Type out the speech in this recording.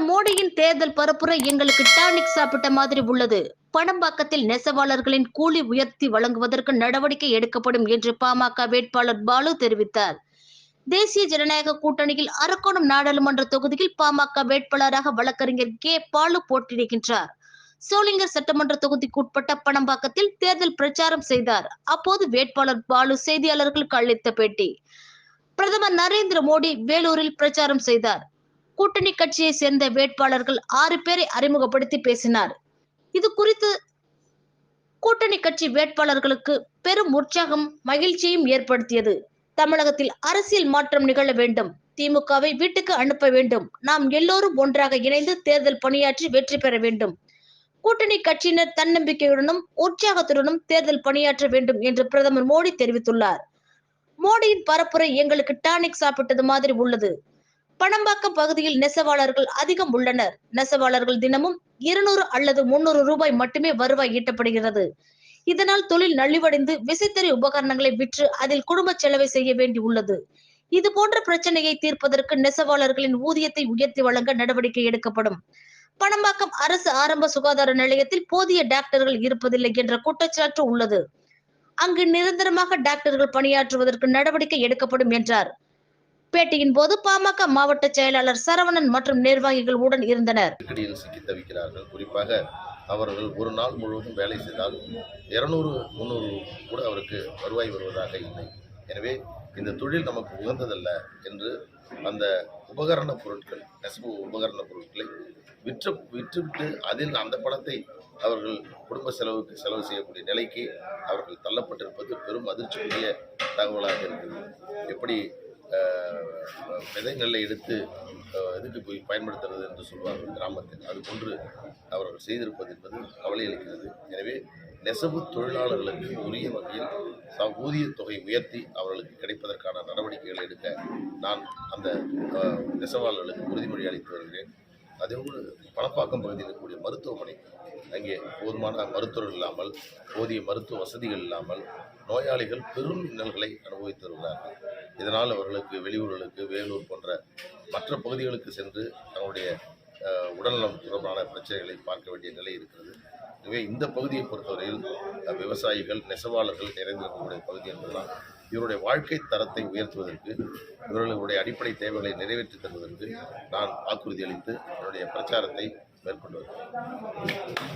பிரதமர் மோடியின் தேர்தல் பரப்புரை எங்களுக்கு டானிக் சாப்பிட்ட மாதிரி உள்ளது. பணம்பாக்கத்தில் நெசவாளர்களின் கூலி உயர்த்தி வழங்குவதற்கு நடவடிக்கை எடுக்கப்படும் என்று பாமக வேட்பாளர் பாலு தெரிவித்தார். தேசிய ஜனநாயக கூட்டணியில் அரக்கோணம் நாடாளுமன்ற தொகுதியில் பாமக வேட்பாளராக வழக்கறிஞர் கே. பாலு போட்டியிடுகின்றார். சோளிங்கர் சட்டமன்ற தொகுதிக்குட்பட்ட பணம்பாக்கத்தில் தேர்தல் பிரச்சாரம் செய்தார். அப்போது வேட்பாளர் பாலு செய்தியாளர்களுக்கு அளித்த பேட்டி. பிரதமர் நரேந்திர மோடி வேலூரில் பிரச்சாரம் செய்தார். கூட்டணி கட்சியை சேர்ந்த வேட்பாளர்கள் ஆறு பேரை அறிமுகப்படுத்தி பேசினார். இது குறித்து கூட்டணி கட்சி வேட்பாளர்களுக்கு பெரும் உற்சாகம் மகிழ்ச்சியும் ஏற்படுத்தியது. தமிழகத்தில் அரசியல் மாற்றம் நிகழ வேண்டும். திமுகவை வீட்டுக்கு அனுப்ப வேண்டும். நாம் எல்லோரும் ஒன்றாக இணைந்து தேர்தல் பணியாற்றி வெற்றி பெற வேண்டும். கூட்டணி கட்சியினர் தன்னம்பிக்கையுடனும் உற்சாகத்துடனும் தேர்தல் பணியாற்ற வேண்டும் என்று பிரதமர் மோடி தெரிவித்துள்ளார். மோடியின் பரப்புரை எங்களுக்கு டானிக் சாப்பிட்டது மாதிரி உள்ளது. பணம்பாக்கம் பகுதியில் நெசவாளர்கள் அதிகம் உள்ளனர். நெசவாளர்கள் தினமும் இருநூறு அல்லது முன்னூறு ரூபாய் மட்டுமே வருவாய் ஈட்டப்படுகிறது. இதனால் தொழில் நலிவடைந்து விசைத்தறி உபகரணங்களை விற்று அதில் குடும்ப செலவை செய்ய வேண்டி உள்ளது. இது போன்ற பிரச்சனையை தீர்ப்பதற்கு நெசவாளர்களின் ஊதியத்தை உயர்த்தி வழங்க நடவடிக்கை எடுக்கப்படும். பணம்பாக்கம் அரசு ஆரம்ப சுகாதார நிலையத்தில் போதிய டாக்டர்கள் இருப்பதில்லை என்ற குற்றச்சாட்டு உள்ளது. அங்கு நிரந்தரமாக டாக்டர்கள் பணியாற்றுவதற்கு நடவடிக்கை எடுக்கப்படும் என்றார். பேட்டியின் போது பாமக மாவட்ட செயலாளர் சரவணன் மற்றும் நிர்வாகிகள் உடன் இருந்தனர். சிக்கி தவிக்கிறார்கள். குறிப்பாக அவர்கள் ஒரு நாள் முழுவதும் வேலை செய்தால் இருநூறு முந்நூறு கூட அவருக்கு வருவாய் வருவதாக இல்லை. எனவே இந்த தொழில் நமக்கு உகந்ததல்ல என்று அந்த உபகரண பொருட்கள் நெசவு உபகரண பொருட்களை விற்று விற்றுவிட்டு அதில் அந்த பணத்தை அவர்கள் குடும்ப செலவுக்கு செலவு செய்யக்கூடிய நிலைக்கு அவர்கள் தள்ளப்பட்டிருப்பது பெரும் அதிர்ச்சிக்குரிய தகவலாக இருக்கிறது. எப்படி அஹ், எடுத்து இதுக்கு போய் பயன்படுத்துறது என்று சொல்வார்கள் கிராமத்தில். அது போன்று அவர்கள் செய்திருப்பது என்பது கவலை அளிக்கிறது. எனவே நெசவு தொழிலாளர்களுக்கு உரிய வகையில் ச- தொகை உயர்த்தி அவர்களுக்கு கிடைப்பதற்கான நடவடிக்கைகளை எடுக்க நான் அந்த நெசவாளர்களுக்கு உறுதிமொழி அளித்து வருகிறேன். அதேபோல் பணப்பாக்கம் பகுதியில் இருக்கக்கூடிய மருத்துவமனை அங்கே போதுமான மருத்துவர்கள் இல்லாமல் போதிய மருத்துவ வசதிகள் இல்லாமல் நோயாளிகள் பெரும் இன்னல்களை அனுபவித்து வருகிறார்கள். இதனால் அவர்களுக்கு வெளியூர்களுக்கு வேலூர் போன்ற மற்ற பகுதிகளுக்கு சென்று தங்களுடைய உடல்நலம் தொடர்பான பிரச்சனைகளை பார்க்க வேண்டிய நிலை இருக்கிறது. எனவே இந்த பகுதியை பொறுத்தவரையில் விவசாயிகள் நெசவாளர்கள் நிறைந்திருக்கக்கூடிய பகுதி என்பதுதான் இவருடைய வாழ்க்கை தரத்தை உயர்த்துவதற்கு இவர்களுடைய அடிப்படை தேவைகளை நிறைவேற்றி தருவதற்கு நான் வாக்குறுதி அளித்து என்னுடைய பிரச்சாரத்தை மேற்கொண்டு வருகிறேன்.